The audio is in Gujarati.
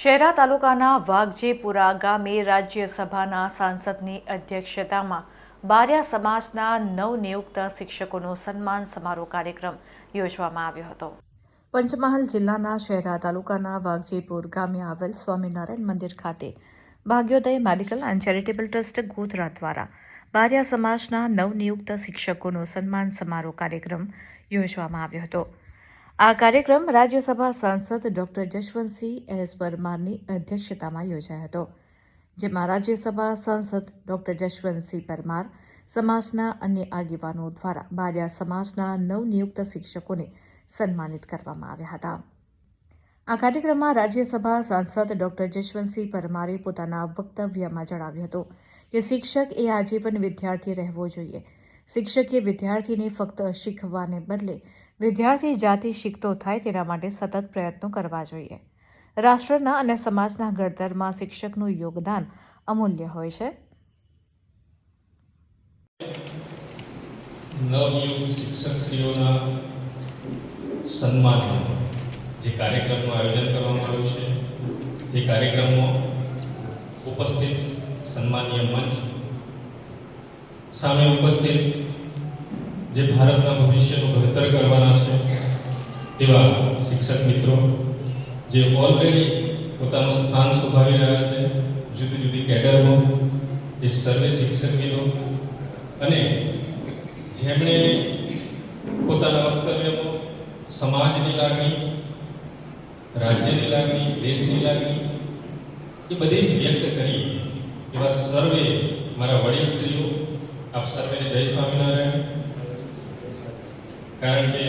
શહેરા તાલુકાના વાઘજીપુરા ગામે રાજ્યસભાના સાંસદની અધ્યક્ષતામાં બારિયા સમાજના નવનિયુક્ત શિક્ષકોનો સન્માન સમારોહ કાર્યક્રમ યોજવામાં આવ્યો હતો. પંચમહાલ જિલ્લાના શહેરા તાલુકાના વાઘજીપુર ગામે આવેલ સ્વામિનારાયણ મંદિર ખાતે Bhagyoday medical and charitable trust Godhra દ્વારા બારિયા સમાજના નવનિયુક્ત શિક્ષકોનો સન્માન સમારોહ કાર્યક્રમ યોજવામાં આવ્યો હતો. આ કાર્યક્રમ રાજ્યસભા સાંસદ ડોક્ટર જશવંતસિંહ એસ પરમારની અધ્યક્ષતામાં યોજાયો હતો, જેમાં રાજ્યસભા સાંસદ ડોક્ટર જશવંતસિંહ પરમાર, સમાજના અન્ય આગેવાનો દ્વારા બારિયા સમાજના નવનિયુક્ત શિક્ષકોને સન્માનિત કરવામાં આવ્યા હતા. આ કાર્યક્રમમાં રાજ્યસભા સાંસદ ડોક્ટર જશવંતસિંહ પરમારે પોતાના વક્તવ્યમાં જણાવ્યું હતું કે શિક્ષક એ આજીવન વિદ્યાર્થી રહેવો જોઈએ શિક્ષકે વિદ્યાર્થીને ફક્ત શીખવાને બદલે વિદ્યાર્થી જાતિ શીખતો થાય તેના માટે સતત પ્રયત્નો કરવા જોઈએ. રાષ્ટ્રના અને સમાજના ઘડતરમાં શિક્ષકનું યોગદાન અમૂલ્ય હોય છે. જે કાર્યક્રમનું આયોજન કરવામાં આવ્યું છે, તે કાર્યક્રમમાં ઉપસ્થિત સન્માનીય મંચ સામે ઉપસ્થિત જે ભારતના ભવિષ્યનું ઘડતર કરવાના છે, તેવા શિક્ષક મિત્રો, જે ઓલરેડી પોતાનું સ્થાન શોભાવી રહ્યા છે, જુદી જુદી કેડરમાં, એ સર્વે શિક્ષક મિત્રો અને જેમણે પોતાના વક્તવ્યમાં સમાજની લાગણી, રાજ્યની લાગણી, દેશની લાગણી, એ બધી જ વ્યક્ત કરી એવા સર્વે મારા વડીલશ્રીઓ આપ સર્વેને જય સ્વામિનારાયણ. કારણ કે